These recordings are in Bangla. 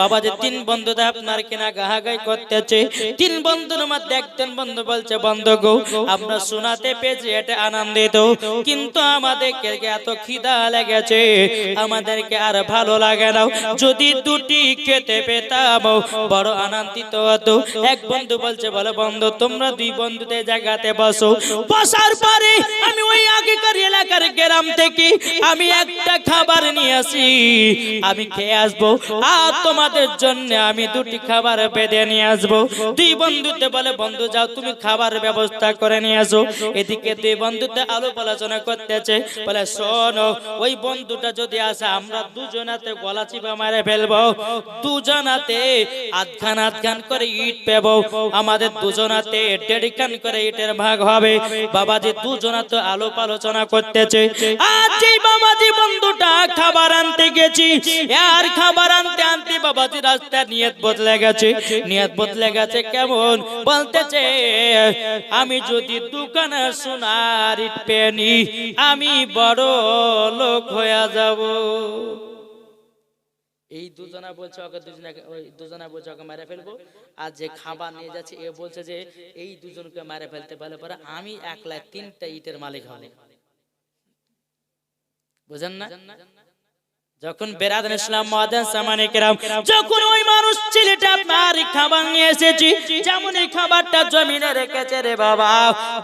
বাবা যে তিন বন্ধুতে আপনার কিনা গাহাগাই করতেছে। তিন বন্ধুর মধ্যে একজন বন্ধু বলছে, বন্ধ গো, আমরা শোনাতে পেয়েছি, এটা আনন্দিত। কিন্তু আমাদেরকে এত খিদা লেগেছে, আমাদেরকে আর ভালো লাগে না। যদি দুটি খেতে পেতাম, বড় আনন্দিত হতো। এক বন্ধু বলছে, বলে বন্ধু, তোমরা দুই বন্ধুতে জায়গাতে বসো। বসার পরে আমি ওই আগেকার এলাকার গ্রাম থেকে আমি একটা খাবার নিয়ে আসি। আমি খেয়ে আসব। আর তোমাদের জন্য আমি দুটি খাবার বেঁধে নিয়ে আসব। দুই বন্ধুতে বলে, বন্ধু, যাও, তুমি খাবার ব্যবস্থা করে নিয়ে আসো। এদিকে দুই বন্ধুতে আলোপ আলোচনা করতেছে। বলে, শোনো, ওই বন্ধুটা যদি আসে, আমরা দুজনাতে গলা চিপা মারে ফেলব। দুজনাতে আধখান আধখান করে ইট পেব। আমাদের দুজনাতে দেড়খান করে ইটের ভাগ হবে। বাবা যে বাবাজি দুজনাতে আলোপ আলোচনা করতেছে। আজ বাবাজি বন্ধুটা খাবার আনতে গেছি। আর খাবার আনতে আনতে বাবাজি রাস্তার নিয়ত বদলে গেছে। নিয়ত বদলে গেছে কেমন? বলতেছে, আমি যদি দোকানে সোনার পেনি আমি বড় লোক হয়ে যাব। এই দুজনা বলছে, ওকে দুজনা, ওই দুজনা বলছে, ওকে মেরে ফেলব। আর যে খাবার নিয়ে যাচ্ছে, এ বলছে যে, এই দুজনকে মেরে ফেলতে পারলে পরে আমি একলা তিনটা ইটের মালিক হব। বুঝেন না? যখন বেরাদান ইসলাম মাদান সামানে কেরাম, যখন ওই মানুষ ছেলেটা আপনার খাবার নিয়ে এসেছি, যেমন এই খাবারটা জমিনে রেখেছে রে বাবা,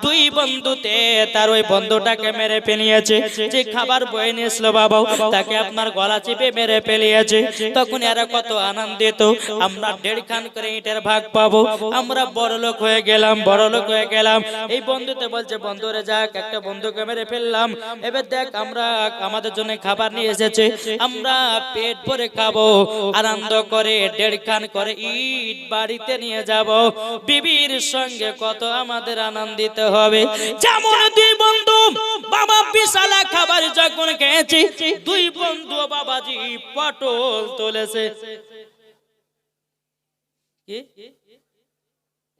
দুই বন্ধুতে তার ওই বন্ধুটাকে মেরে ফেলিয়েছে। যে খাবার বয়ে নিয়েছিল বাবা তাকে আপনার গলা চিপে মেরে ফেলিয়েছে। তখন এরা কত আনন্দিত, আমরা দেড় খান করে ইটের ভাগ পাবো, আমরা বড় লোক হয়ে গেলাম, বড় লোক হয়ে গেলাম। এই বন্ধুতে বলছে, বন্ধুরে যাক, একটা বন্ধুকে মেরে ফেললাম। এবার দেখ, আমরা আমাদের জন্য খাবার নিয়ে এসেছে। আমরা পেট ভরে খাব, আনন্দ করে দেড় খান করে ইট বাড়িতে নিয়ে যাব। বিবির সঙ্গে কত আমাদের আনন্দিত হবে। যেমন দুই বন্ধু, বাবা বিশালা খাবার যখন খেয়েছি, দুই বন্ধু বাবাজি পটল তুলেছে।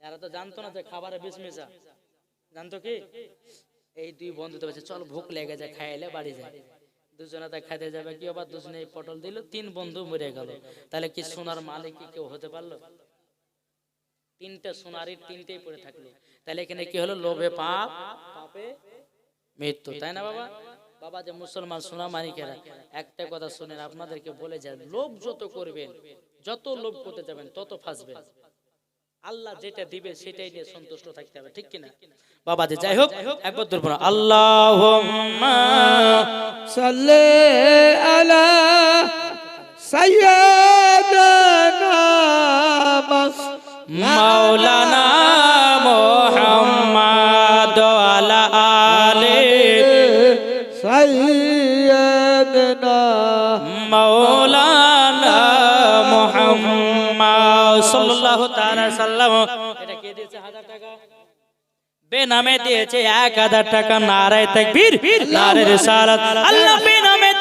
এরা তো জানতো না যে খাবারে বিষ জানতো কি? এই দুই বন্ধু তো চল ভুক লেগে যায় খাইলে বাড়ি যায়। দুজনে তা খাইতে যাবে কি আবার দুজনে এই পটল দিল, তিন বন্ধু মরে গেল। তাহলে কি সোনার মালিক কি কেউ হতে পারল? তিনটা সোনারি তিনটেই পড়ে থাকল। তাহলে এখানে কি হলো? লোভে পাপ, পাপে মৃত্যু, তাই না বাবা? বাবা যে মুসলমান, সোনা মানিকেরা একটা কথা শুনেন, আপনাদেরকে বলে যায়, লোভ যত করবেন, যত লোভ করতে যাবেন, তত ফাঁসবেন। আল্লাহ যেটা দিবে সেটাই নিয়ে সন্তুষ্ট থাকতে হবে ঠিক কিনা? বাবা যাই হোক একবার ধরবো না আল্লাহ সাল্লে মাওলানা সাল্লাল্লাহু তাআলা সাল্লাম এটা কে দিয়েছে? হাজার টাকা। বেনামে দিয়েছে এক হাজার টাকা নারায় তাকবীর রিসালাত। আল্লাহ বেনামে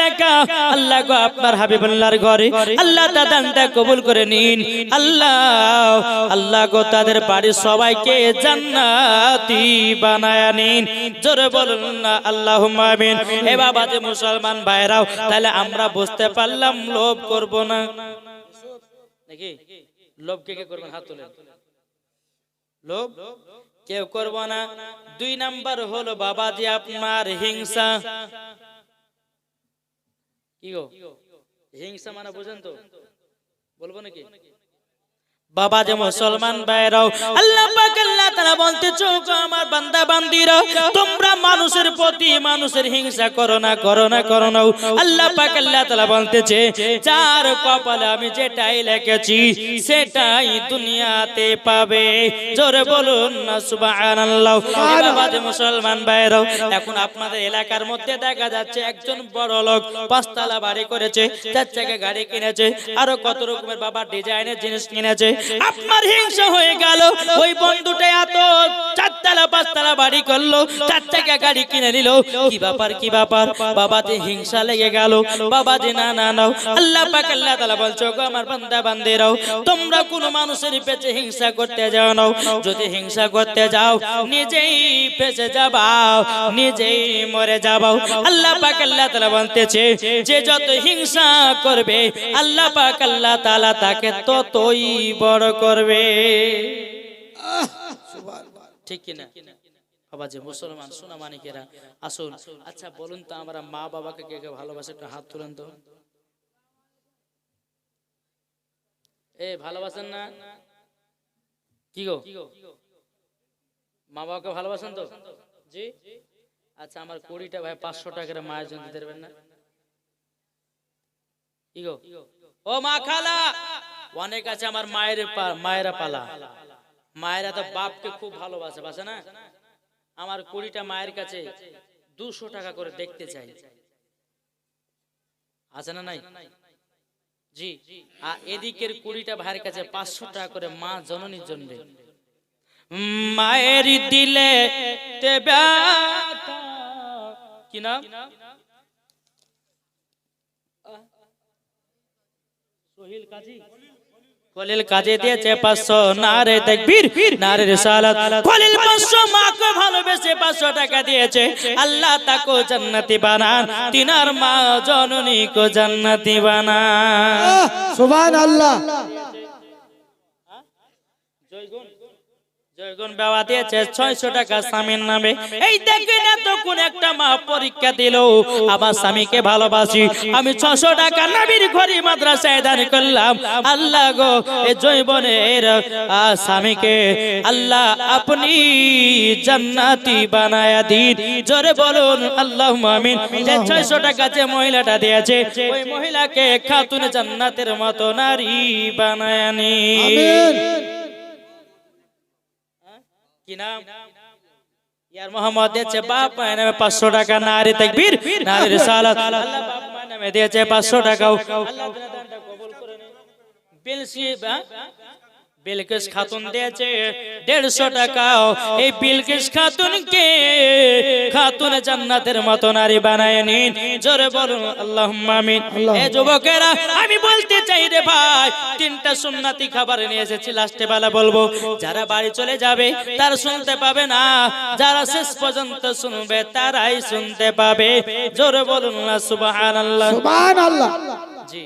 টাকা। আল্লাহ গো আপনার হাবিবুল্লাহর ঘরে, আল্লাহ দাদানটা কবুল করে নিন। আল্লাহ আল্লাহ গো তাদের সবাইকে জান্নাতি বানায় নিন। জোরে বলুন না আমিন। এ বাবা যে মুসলমান ভাইরাও, তাহলে আমরা বুঝতে পারলাম, লোভ করব না। নাকি? লোভ কে কে করবেন? হাত তোলেন। লোভ কেউ করব না? দুই নাম্বার হলো বাবা বাবাজি আপনার হিংসা। কি গো? হিংসা মানে বুঝেন তো? বলব নাকি? বাবা যে মুসলমান ভাইরাও আল্লাহ পাক আল্লাহ তাআলা বলতে চোখ আমার বান্দা বান্দিরা তোমরা মানুষের প্রতি মানুষের হিংসা করো না করো না করো না। আল্লাহ পাক আল্লাহ তাআলা বলতেছে যার কপালে আমি যেটাই লিখেছি সেটাই দুনিয়াতে পাবে। জোরে বলুন না সুবহানাল্লাহ। বাবা যে মুসলমান ভাইরাও এখন আপনাদের এলাকার মধ্যে দেখা যাচ্ছে একজন বড় লোক পাঁচতলা বাড়ি করেছে চার চাকা গাড়ি কিনেছে আরও কত রকমের বাবা ডিজাইনের জিনিস কিনেছে। আপনার হিংসা হয়ে গেল। ওই বন্ধুটা এত চারতলা, পাঁচতলা বাড়ি করল। চার চাকা গাড়ি কিনে নিল। কি ব্যাপার কি ব্যাপার? বাবা যে হিংসা লেগে গেল। বাবা যে না না নাও আল্লাহ পাক, আল্লাহ তাআলা বলছো গো আমার বান্দা বান্দিরাও তোমরা কোন মানুষের পেছে হিংসা করতে যাও না। যদি হিংসা করতে যাও, নিজেই পেছে যাবাও নিজেই মরে যাবাও আল্লাহ পাক, আল্লাহ তাআলা বলতেছে, যে যত হিংসা করবে, আল্লাহ পাক, আল্লাহ তাআলা তাকে ততই বড় করবে। ঠিক কিনা? বাবা যে মুসলমান সোনা মানিকেরা আসুন। আচ্ছা বলুন তো আমরা মা বাবাকে কে কে ভালোবাসে? একটু হাত তুলেন তো। এ ভালোবাসেন না? কি গো? মা বাবাকে ভালোবাসেন তো? জি? আচ্ছা আমার কুড়িটা ভাই পাঁচশো টাকার মায়ের জন্য দিতে পারবেন না? কি গো? ও মা খালা! অনেক আছে আমার মায়ের মায়েরা পালা। মায়েরা তো বাপকে খুব ভালোবাসে, বাসে না? আমার কুড়িটা মায়ের কাছে দুশো টাকা করে দেখতে চাই। আছে না নাই? জি। আর এদিকের কুড়িটা ভাইয়ের কাছে পাঁচশো টাকা করে মা জননীর জন্য। মায়ের দিলে কি নাম? সোহিল কাজী। কলিল কাজে দিয়েছে পাঁচশো নারে দেখবির নারে রিসালাত। কলিল পাঁচশো মাকে ভালোবেসে পাঁচশো টাকা দিয়েছে। আল্লাহ তাকো জান্নাতি বানান তিনার মা জননী কো জান্নাতি বানান। সুবহান আল্লাহ জয়গুণ। জয়গুণ বাবা দিয়েছে ছয়শো টাকা স্বামীর নামে। এই দেখেন এত কোন একটা মা পরীক্ষা দিল। আমার স্বামীকে ভালোবাসি। আমি ছশো টাকা নবীর ঘরে মাদ্রাসায় দান করলাম। আল্লাহ গো এ জৈবনের স্বামীকে আল্লাহ আপনি জান্নাতি বানায়া দিন। জোরে বলুন আল্লাহ আমিন। যে ছয়শো টাকা যে মহিলাটা দিয়েছে ওই মহিলাকে খাতুন জান্নাতের মতো নারী বানায় নিন। আমিন। কি নাম ইয়ার মোহাম্মদ দিয়েছে, বাপ মায়ের নামে পাঁচশো টাকা, নারী তাকবীর, নারী রিসালাত। আল্লাহ বাপ মায়ের নামে দিয়েছে পাঁচশো টাকা আল্লাহ দানটা কবুল করে নিন বিলসি বিলকিস খাতুন দিয়েছে দেড়শো টাকা এই বিলকিস খাতুনকে খাতুন জান্নাতের মতো নারী বানায় নিন। জোরে বলুন আল্লাহ আমিন। এ যুবকেরা আমি বলতে চাই রে ভাই তিনটা সুন্নাতি খাবার নিয়ে এসেছি লাস্টে বেলা বলব। যারা বাড়ি চলে যাবে তারা শুনতে পাবে না। যারা শেষ পর্যন্ত শুনবে তারাই শুনতে পাবে। জোরে বলুন না সুবহানাল্লাহ। সুবহান আল্লাহ জি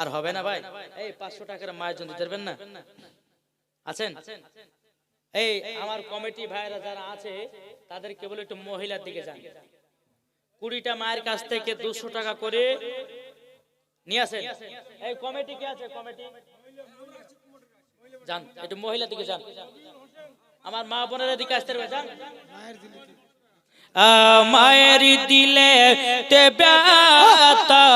আর হবে না ভাই। এই পাঁচশো টাকার মায়ের জন্য না? আছেন? এই আমার কমিটি ভাইরা যারা আছে তাদের কেবল একটু মহিলার দিকে যান। কুড়িটা মায়ের কাছ থেকে দুশো টাকা করে নিয়ে আসেন। এই কমিটি কে আছে? কমিটি? যান, একটু মহিলার দিকে যান। আমার মা বোনের দিকে আসতে পারবে, যান। মায়ের দিলে তে ব্যথা,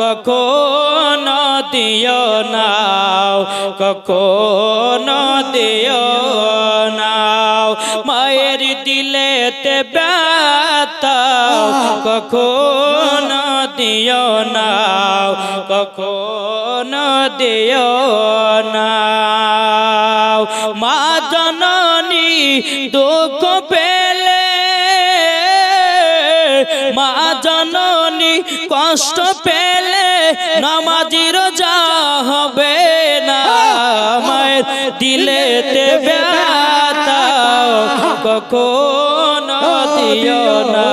কখনো দিও নাও কখনো দিও নাও মায়ের দিলে তে ব্যথা, কখনো দিও নাও কখনো দিও নাও মা জননী দুঃখ পেলে কষ্ট পেলে নামাজির যা হবে না। মায়ের দিলেতে ব্যথা, কখনো দিও না,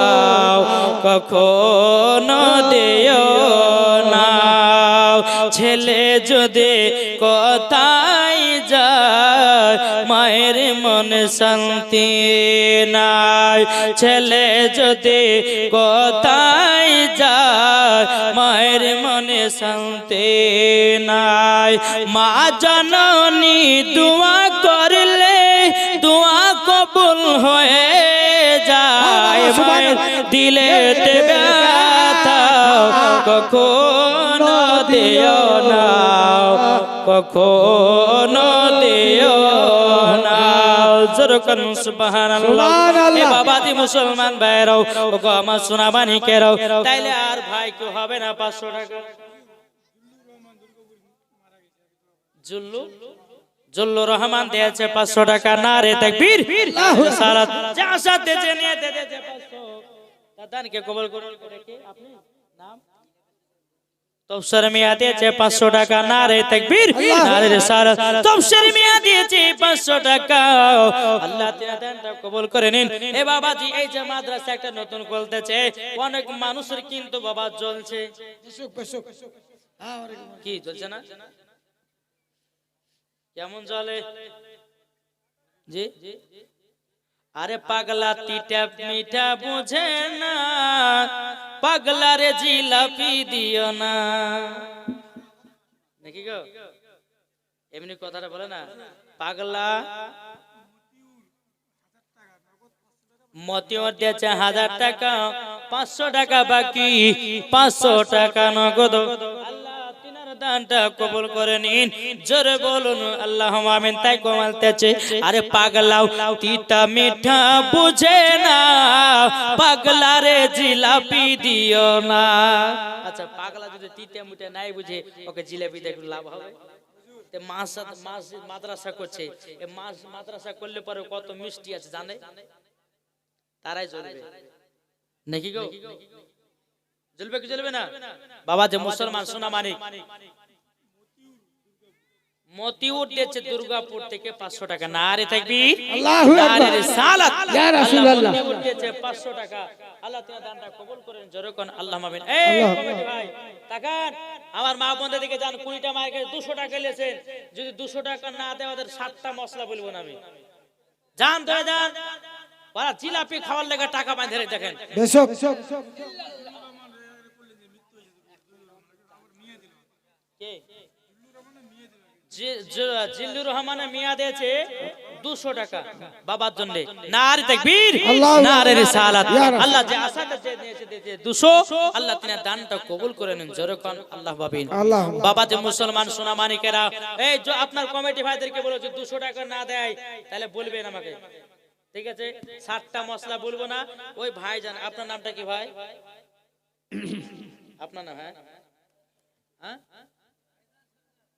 কখনো দিও না। ছেলে যদি কোথায় যায়, মায়ের মনে শান্তি নাই। ছেলে যদি কোথায় মায়ের মনে শান্তি নাই। মা জননী দোয়া করলে দোয়া কবুল হয়ে যায়। মায়ের দিলে ব্যথা কখনো দিও না কখনো দিও যেরকম সুবহানাল্লাহ। সুবহানাল্লাহ। এ বাবা দি মুসলমান ভাইরাও ও আমার সোনা মানিকেরাও তাইলে আর ভাই কেউ হবে না পাঁচশো টাকা। জুল্লু জুল্লু রহমান দিয়েছে পাঁচশো টাকা। না রে তাকবীর সারা যা সাথে যে নিয়ে দে দিয়েছে পাঁচশো। দাদানকে কবল করুন। করে কি আপনি? নাম? তফসর মিয়া দিয়েছে পাঁচশো টাকা না রে তাকবীর না রে সারা তফসর মিয়া দিয়েছে পাঁচশো টাকা। আল্লাহ দানটা কবুল করে নিন। এ বাবাজি এই যে মাদ্রাসা একটা নতুন খুলতেছে অনেক মানুষের কিন্তু বাবা জ্বলছে। কি জ্বলছে না? কেমন জলে জি? আরে পাগলা তিটা মিঠা বুঝে না, পাগলা রে জিলাপি দিও না। নাকি গো, এমনি কথাটা বলে না, পাগলা মতিওর দিয়েছে হাজার টাকা, পাঁচশো টাকা বাকি, পাঁচশো টাকা নগদ। আল্লাহ দানটা কবুল করে নিন। জোরে বলুন আল্লাহ আমিন, তাই কমালতেছে আরে পাগলাও, তিতা মিঠা বুঝে না। পাগলা রে জিলাপি দিও না। আচ্ছা পাগলা যদি তিতা মিঠা নাই বুঝে, ওকে জিলাপি একটু লাভ হবে। তে মাছ মাছ মাদ্রাসা করছে। মাছ মাদ্রাসা করলে পরে কত মিষ্টি আছে, জানে? তারাই জ্বলবে। নাকি গো? জ্বলবে কি জ্বলবে না? বাবা যে মুসলমান সোনা মতিউর দিয়েছে দুর্গাপুর থেকে পাঁচশো টাকা। না রে থাকবি? আল্লাহু আকবার। সালাত। রাসূলুল্লাহ। মতিউর দিয়েছে পাঁচশো টাকা। আল্লাহ তোমার দানটা কবুল করেন জোরে আল্লাহ মামিন। এই ভাই তাকান। আমার মা বোনদের দিকে যান কুড়িটা মায়ের কাছে দুশো টাকা লেছেন যদি দুশো টাকা না দেয় ওদের সাতটা মশলা বলব না আমি। যান ধরে যান। ওরা জিলাপি খাওয়ার লেগে টাকা বাঁধে দেখেন। কে? জিল্লুর রহমানের মিয়া দিয়েছে দুশো টাকা বাবার জন্য। নারী তাকবীর আল্লাহু নারী রিসালাত। আল্লাহ যে আশাটা যে দিয়েছে দিয়েছে দুশো। আল্লাহ তিনি দানটা কবুল করে নেন জোরে কোন আল্লাহ বাবিন আল্লাহ বাবা যে মুসলমান সোনা মানিকেরা এই যে আপনার কমিটি ভাইদেরকে বলো যে দুশো টাকা না দেয় তাহলে বলবেন আমাকে। ঠিক আছে? সাতটা মশলা বলব না। ওই ভাই জান আপনার নামটা কি ভাই? আপনার নাম হ্যাঁ? হ্যাঁ?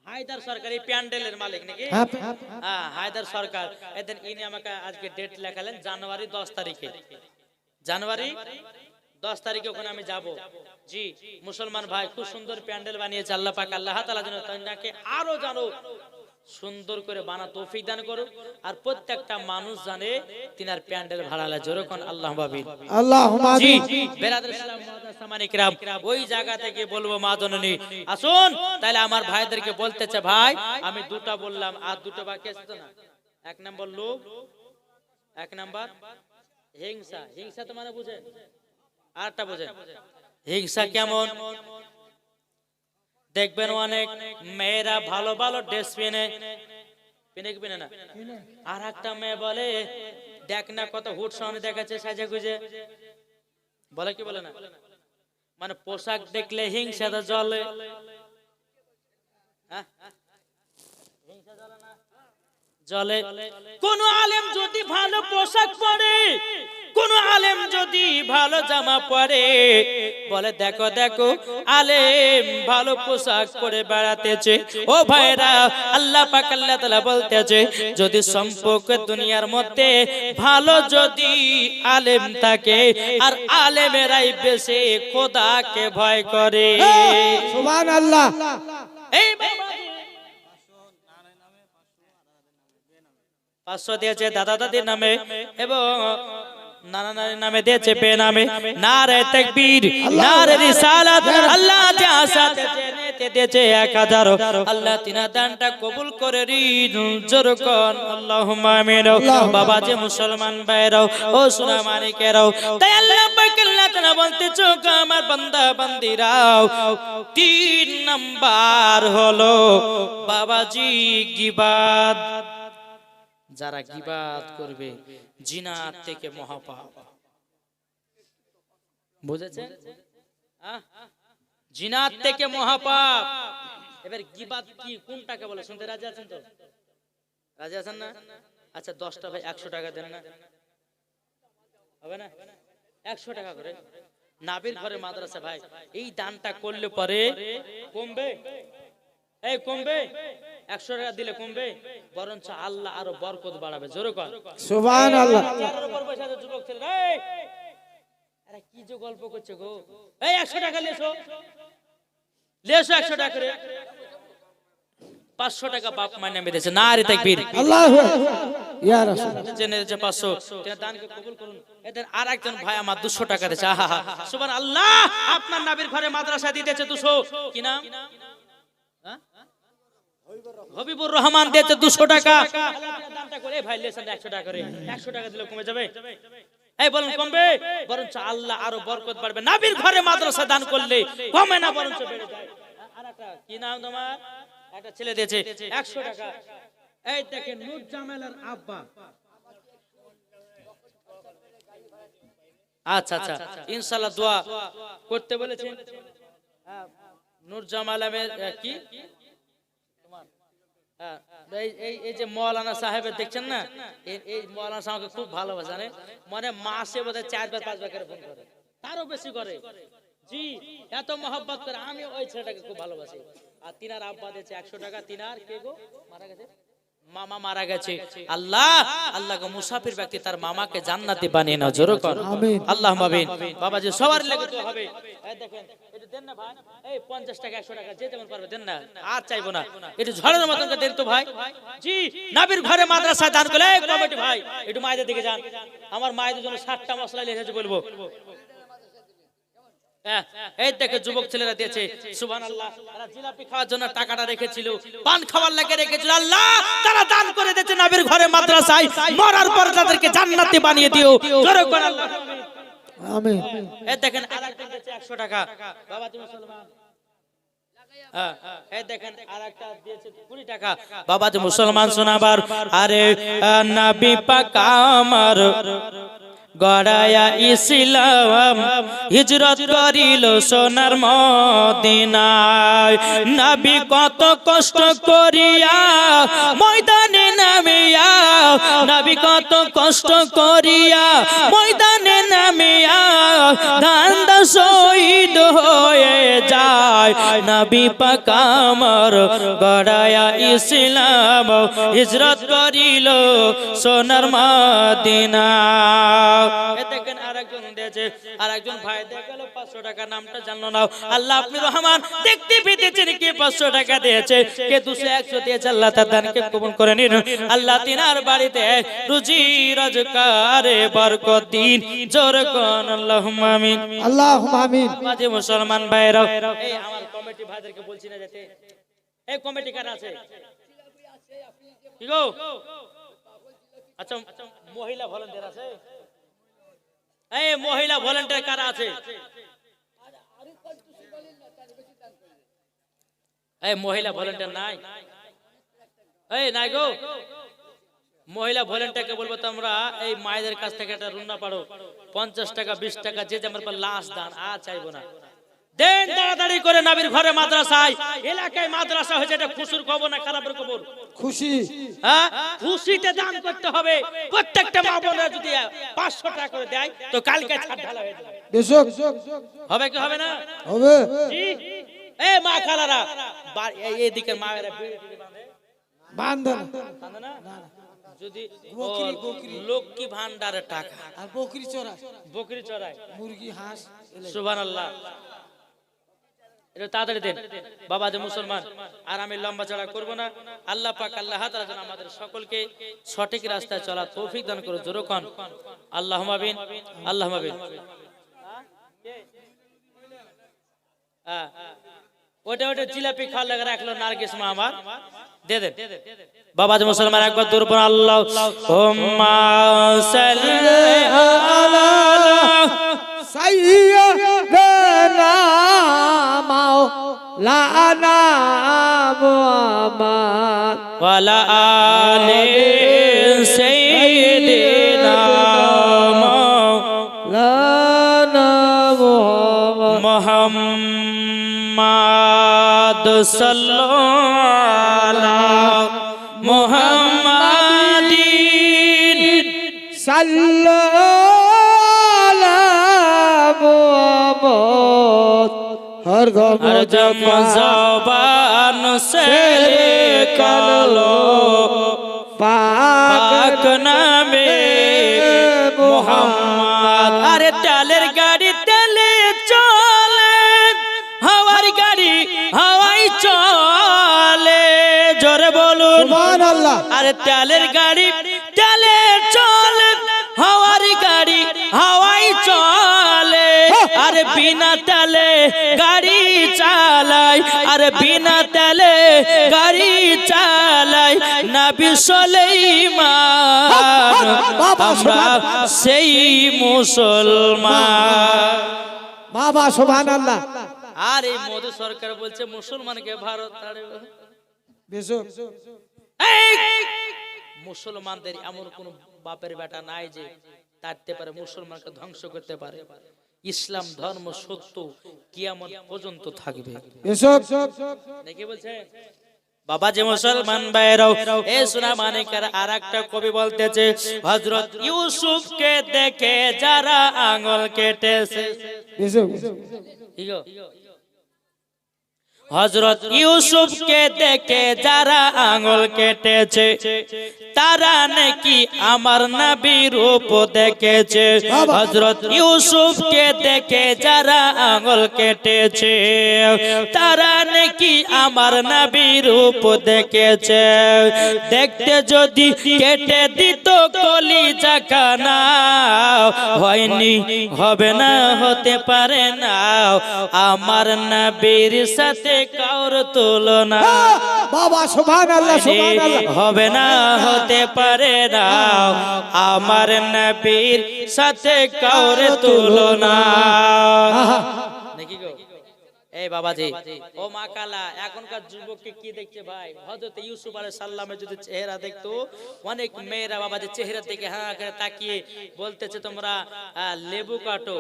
হায়দার সরকার এই প্যান্ডেলের মালিক নাকি? হ্যাঁ, হ্যাঁ, হ্যাঁ। হায়দার সরকার। এদিন ইনি আমাকে আজকে ডেট লেখালেন জানুয়ারি দশ তারিখে। জানুয়ারি দশ তারিখে ওখানে আমি যাব। জি মুসলমান ভাই খুব সুন্দর প্যান্ডেল বানিয়েছে আল্লাহ পাক আল্লাহ তাআলা যেন তাকে আরও জানো সুন্দর করে বানা তৌফিক দান করো। আর প্রত্যেকটা মানুষ জানে তিনার প্যান্ডেল ভাড়ালে যেরকম আল্লাহ ভাবি আল্লাহ জি বেরাদর ইসলাম মাদ্রাসা মানিকরাম, ওই জায়গা থেকে বলব মা জননী আসুন তাহলে আমার ভাইদেরকে বলতেছে ভাই আমি দুটা বললাম আর দুটো বাকি আছে না? এক নম্বর লোভ এক নাম্বার হিংসা। হিংসা তো মানে বুঝেন? আরেকটা বুঝেন? হিংসা কেমন? দেখবেন অনেক মেয়েরা ভালো ভালো ড্রেস পেনে। পেনে কি না? আর একটা মেয়ে বলে, দেখ না কত হুট সামনে দেখাচ্ছে সাজে গুজে বলে কি বলে না? মানে পোশাক দেখলে হিংসা জলে। হ্যাঁ? জলে। কোন আলেম যদি ভালো পোশাক পরে কোন আলেম যদি ভালো জামা পরে বলে দেখো দেখো আলেম ভালো পোশাক পরে বেড়াতেছে। ও ভাইরা আল্লাহ পাক আল্লাহ তাআলা বলতেছে যদি সম্পর্ক দুনিয়ার মধ্যে ভালো যদি আলেম থাকে আর আলেমেরাই বেশি খোদাকে ভয় করে। সুবহান আল্লাহ এই বাবাজি। পাঁচশো দিয়েছে দাদা দাদির নামে এবং নানা নানির নামে দিয়েছে বে নামে। নারে তাকবীর নারে রিসালাত আল্লাহ যে দিয়েছে এক হাজার আল্লাহ তিনা দানটা কবুল করে জোর বাবা যে মুসলমান ভাইরাও ও সোনা মানিকেরাও। তাই আল্লাহ বলতে চোখ আমার বান্দা বান্দিরাও। তিন নাম্বার হলো বাবাজি গিবাদ। যারা গিবাদ করবে, জিনার থেকে মহাপাপ। বুঝেছেন? জিনার থেকে মহাপাপ। এবার গিবাদ কি, কোনটাকে বলে? শুনতে রাজি আছেন তো? রাজি আছেন না? আচ্ছা দশটা ভাই একশো টাকা দেন না। হবে না? একশো টাকা করে। নাবির ঘরে মাদ্রাসা, ভাই, এই দানটা করলে পরে কমবে? এই কমবে একশো টাকা দিলে কমবে বরঞ্চ আল্লাহ আরও বরকত বাড়াবে জোরে কর সুবহান আল্লাহ যুবক ছেলে আরে কি যে গল্প করছে গো। এই একশো টাকা লেসো লেসো একশো টাকা করে। পাঁচশো টাকা বাপ মা নেমে দিয়েছে না রে তাকবীর। আল্লাহু আর একজন ভাই আমার দুশো টাকা দিয়েছে আহা সুবান আল্লাহ আপনার নাবির ঘরে মাদ্রাসা দিতেছে দুশো। কি নাম? হবিবুর রহমান দিয়েছে দুশো টাকা। ভাই একশো টাকা করে। একশো টাকা দিলে কমে যাবে। এই বলুন কমবে? বরঞ্চ আল্লাহ আরও বরকত বাড়বে। নাবির ঘরে মাদ্রাসা দান করলে কমে না বরঞ্চ বেড়ে যায়। কি নাম তোমার? একটা ছেলে দিয়েছে একশো টাকা। এই দেখেন নূর আব্বা। আচ্ছা আচ্ছা ইনশাআল্লাহ দোয়া করতে বলেছেন। হ্যাঁ, নূর জামাল কি? দেখছেন না? এই- মৌলানা খুব মানে মাসে পাঁচবার করে। তারও বেশি করে। জি, এত করে। আমি ওই ছেলেটাকে খুব ভালোবাসি। আর তিনার আব্বা দিয়েছে একশো টাকা। তিনার কে গো? মারা গেছে? মামা মারা গেছে। আল্লাহ আল্লাহ গো মুসাফির ব্যক্তি তার মামাকে জান্নাতি বানিয়ে নাও জোরে কর। আমিন। আল্লাহ মাবিন বাবাজি সবার লেগে তো হবে। এই দেখেন এটা দেন না ভাই এই 50 টাকা 100 টাকা যে যেমন পারবে দেন না। আর চাইব না। এটা ঝড়ের মতন করে দেন তো ভাই। জি নাবির ঘরে মাদ্রাসা দান কমিটি ভাই। একটু মায়েদের দিকে যান। আমার মায়েদের জন্য 60টা মশলা লিখেছে বলব। এই দেখে যুবক ছেলেরা দিয়েছে সুবহান আল্লাহ জিলাপি খাওয়ার জন্য টাকাটা রেখেছিল পান খাওয়ার লাগে রেখেছিল। আল্লাহ তারা দান করে দিয়েছে নাবির ঘরে মাদ্রাসায়। মরার পর তাদেরকে জান্নাতি বানিয়ে দিও। জোরে করে আল্লাহ। আমিন। এই দেখেন আরেকজন দিয়েছে 100 টাকা। বাবা তুমি মুসলমান? হ্যাঁ, এই দেখেন আরেকটা দিয়েছে 20 টাকা। বাবা যে মুসলমান শোনাবার। আরে নবী আমার গড়ায়া ইসলাম হিজরত করিল সোনার মদিনায়। নবী কত কষ্ট করিয়া ময়দানে নামিয়া, নবী কত কষ্ট করিয়া ময়দানে নামিয়া দান্দ শহীদ হয়ে যায়। নবী পাক আমার গড়ায়া ইসলাম হিজরত করিল সোনার মদিনা আরেকজন ভাই দেখাল পাঁচশো টাকা নামটা জানলো না। আল্লাহ আপনি রহমান দেখতে পেতেছেন কে পাঁচশো টাকা দিয়েছে কে দুশো একশো দিয়েছে আল্লাহ তার দানকে কবুল করে নিন। আল্লাহ তিনার বাড়িতে রুজি রোজগারে বরকত দিন। জোর কোন আল্লাহ আমিন। আল্লাহুম্মা আমিন। মাঝে মুসলমান ভাইরা এই আমার কমিটি ভাইদেরকে বলছি না যেতে। এই কমিটি কার আছে? কি গো? আচ্ছা মহিলা ভলান্টিয়ার আছে? এই মহিলা ভলেন্টিয়ার কারা আছে? এই মহিলা ভলেন্টিয়ার নাই। এই নাই গো। মহিলা ভলেন্টিয়ারকে বলব তোমরা, এই মায়েদের কাছ থেকে একটা রুন্না পাড়ো। পঞ্চাশ টাকা, বিশ টাকা, যে যেমন লাশ দান, আর চাইব না। দেন তাড়াতাড়ি করে নাবির ঘরে মাদ্রাসায়। এলাকায় মাদ্রাসা হয়েছে এটা খুশুর খবর না খারাপের খবর? খুশি। হ্যাঁ? খুশিতে দান করতে হবে। প্রত্যেকটা মা বোনেরা যদি পাঁচশো টাকা করে দেয় তো কালকে ছাড় ঢালা হয়ে যাবে। বেশক। হবে কি হবে না? হবে। জি। এ মা খালারা এইদিকে মায়েরা বিড়ি বাঁধে। বান্ধন বাঁধে না? যদি লক্ষ্মী ভান্ডারের টাকা। আর বকরি চড়া বকরি চড়ায়। মুরগি হাঁস সুবান আল্লাহ তাড়াতাড়ি দেন। বাবা যে মুসলমান। আর আমি লম্বা চড়া করব না। আল্লাহ পাক, আল্লাহ আমাদের সকলকে। সঠিক রাস্তায় চলা তৌফিক দান করে জোরে কন। আল্লাহ মাবিন আল্লাহ হ্যাঁ। ওটা ওটা জিলাপি খাওয়ার লাগে রাখল নার্গিস মা আমার দে দে বাবা যে মুসলমান একবার দূর আল্লাহ হুম্মা সাল্লি আলা সাইয়্যিদানা লা আনাম আমার। ওয়ালা আলে সাইয়্যিদিনা মাওলানা মুহাম্মদ সাল্লাল্লাহু মুহাম্মাদিন। সাল্লাল্লাহু আর জম জবান সেলে কালো পাক নামে মোহাম্মদ। আরে তেলের গাড়ি তেলে চলে হাওয়ার গাড়ি হাওয়াই চলে। জোরে বলুন। আরে তেলের গাড়ি তেলে চলে হাওয়ার গাড়ি হাওয়াই চলে। আরে বিনা তেলে গাড়ি চালাই আরে বিনা তেলে গাড়ি চালাই নবী সুলাইমান। আমরা সেই মুসলমান। বাবা সুবহানাল্লাহ। আর এই মোদী সরকার বলছে মুসলমানকে ভারত মুসলমানদের এমন কোন বাপের বেটা নাই যে তাড়তে পারে মুসলমানকে ধ্বংস করতে পারে। ইসলাম ধর্ম সত্য কিয়ামত পর্যন্ত থাকবে এসব দেখে বলছে বাবা যে মুসলমান ভাইরাও এ সোনা মানিকার আর একটা কবি বলতেছে হজরত ইউসুফকে দেখে যারা আঙুল কেটেছে? হজরত ইউসুফকে দেখে যারা আঙুল কেটেছে তারা নাকি আমার নবী রূপ দেখেছে। হজরত ইউসুফকে দেখে যারা আঙুল কেটেছে তারা নাকি আমার নবী রূপ দেখেছে। দেখতে যদি কেটে দিত কলি জাকানা হয়নি হবে না হতে পারে না। আমার নবীর সাথে কাউর তুলনা বাবা সুভান সুবহানাল্লাহ। হবে না হতে পারে না। আমার নবীর সাথে কাউর তুলনা। এই বাবাজি ও মা কালা এখনকার যুবককে কি দেখছে ভাই? হযরত ইউসুফ আলাইহিস সালামের যদি চেহারা দেখতো অনেক মেয়েরা বাবাজি চেহারা থেকে হ্যাঁ করে তাকিয়ে বলতেছে তোমরা লেবু কাটো।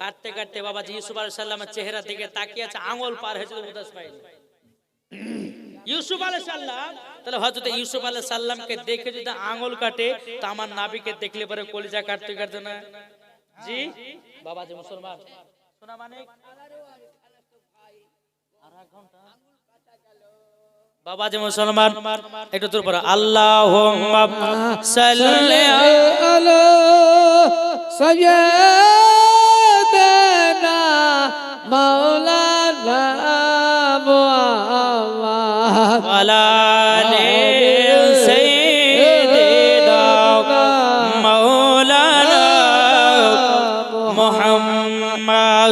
কাটতে কাটতে বাবাজি ইউসুফ আলাইহিস সালামের চেহারা দিকে তাকিয়ে আছে আঙুল পার হয়েছে উদাস পাইনি ইউসুফ আলাইহিস সালাম তাহলে হযরত ইউসুফ আলাইহিস সালামকে দেখে যদি আঙুল কাটে তো আমার নাবিকে দেখলে পরে কলিজা কাটতে কাটতে না। জি? বাবাজি মুসলমান। শোনা মানে বাবা যে মুসলমান একটু দূর পর আল্লাহ মাওলানা মুহাম্মদ